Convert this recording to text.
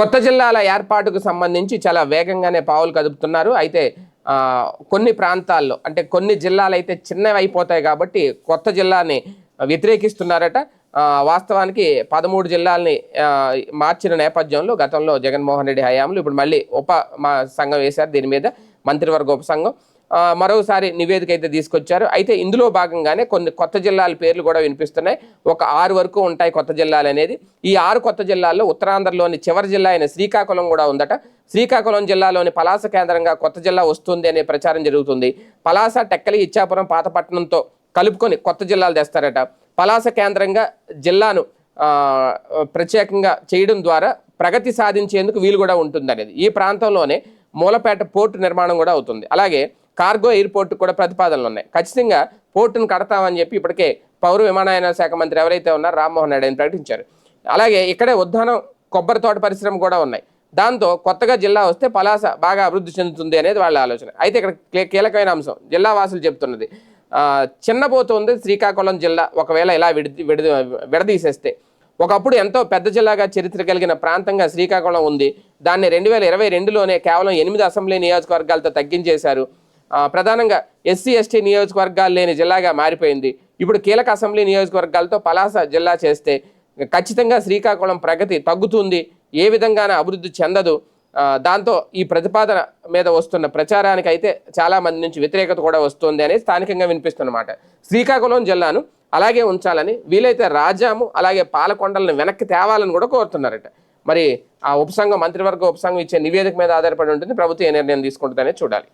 కొత్త జిల్లాల ఏర్పాటుకు సంబంధించి చాలా వేగంగానే పావులు కదుపుతున్నారు. అయితే కొన్ని ప్రాంతాల్లో అంటే కొన్ని జిల్లాలు అయితే చిన్నవి అయిపోతాయి కాబట్టి కొత్త జిల్లాని వ్యతిరేకిస్తున్నారట. వాస్తవానికి పదమూడు జిల్లాల్ని మార్చిన నేపథ్యంలో గతంలో జగన్మోహన్ రెడ్డి హయాంలో ఇప్పుడు మళ్ళీ ఉప మా సంఘం వేశారు. దీని మీద మంత్రివర్గ ఉపసంఘం మరోసారి నివేదిక అయితే తీసుకొచ్చారు. అయితే ఇందులో భాగంగానే కొన్ని కొత్త జిల్లాల పేర్లు కూడా వినిపిస్తున్నాయి. ఒక ఆరు వరకు ఉంటాయి కొత్త జిల్లాలు అనేది. ఈ ఆరు కొత్త జిల్లాల్లో ఉత్తరాంధ్రలోని చివరి జిల్లా అయిన శ్రీకాకుళం కూడా ఉందట. శ్రీకాకుళం జిల్లాలోని పలాస కేంద్రంగా కొత్త జిల్లా వస్తుంది అనే ప్రచారం జరుగుతుంది. పలాస టెక్కలి ఇచ్చాపురం పాతపట్నంతో కలుపుకొని కొత్త జిల్లాలు తెస్తారట. పలాస కేంద్రంగా జిల్లాను ప్రత్యేకంగా చేయడం ద్వారా ప్రగతి సాధించేందుకు వీలు కూడా ఉంటుంది అనేది ఈ ప్రాంతంలోనే మూలపేట పోర్టు నిర్మాణం కూడా అవుతుంది. అలాగే కార్గో ఎయిర్పోర్ట్ కూడా ప్రతిపాదనలు ఉన్నాయి. ఖచ్చితంగా పోర్టును కడతామని చెప్పి ఇప్పటికే పౌర విమానయాన శాఖ మంత్రి ఎవరైతే ఉన్నారో రామ్మోహన్ రెడ్డి అని ప్రకటించారు. అలాగే ఇక్కడే ఉద్దానం కొబ్బరి తోట పరిశ్రమ కూడా ఉన్నాయి. దాంతో కొత్తగా జిల్లా వస్తే పలాస బాగా అభివృద్ధి చెందుతుంది అనేది వాళ్ళ ఆలోచన. అయితే ఇక్కడ కీలకమైన అంశం జిల్లా వాసులు చెప్తున్నది చిన్నబోతుంది శ్రీకాకుళం జిల్లా ఒకవేళ ఇలా విడి విడి విడదీసేస్తే. ఒకప్పుడు ఎంతో పెద్ద జిల్లాగా చరిత్ర కలిగిన ప్రాంతంగా శ్రీకాకుళం ఉంది. దాన్ని రెండు వేల ఇరవై రెండులోనే కేవలం ఎనిమిది అసెంబ్లీ నియోజకవర్గాలతో తగ్గించేశారు. ప్రధానంగా ఎస్సీ ఎస్టీ నియోజకవర్గాలు లేని జిల్లాగా మారిపోయింది. ఇప్పుడు కీలక అసెంబ్లీ నియోజకవర్గాలతో పలాస జిల్లా చేస్తే ఖచ్చితంగా శ్రీకాకుళం ప్రగతి తగ్గుతుంది ఏ విధంగాన అభివృద్ధి చెందదు. దాంతో ఈ ప్రతిపాదన మీద వస్తున్న ప్రచారానికి అయితే చాలా మంది నుంచి వ్యతిరేకత కూడా వస్తుంది అనేది స్థానికంగా వినిపిస్తున్నమాట శ్రీకాకుళం జిల్లాను అలాగే ఉంచాలని వీలైతే రాజాము అలాగే పాలకొండలను వెనక్కి తేవాలని కూడా కోరుతున్నారట. మరి ఆ ఉపసంఘం మంత్రివర్గ ఉపసంఘం ఇచ్చే నివేదిక మీద ఆధారపడి ఉంటుంది ప్రభుత్వం ఏ నిర్ణయం తీసుకుంటుందనే చూడాలి.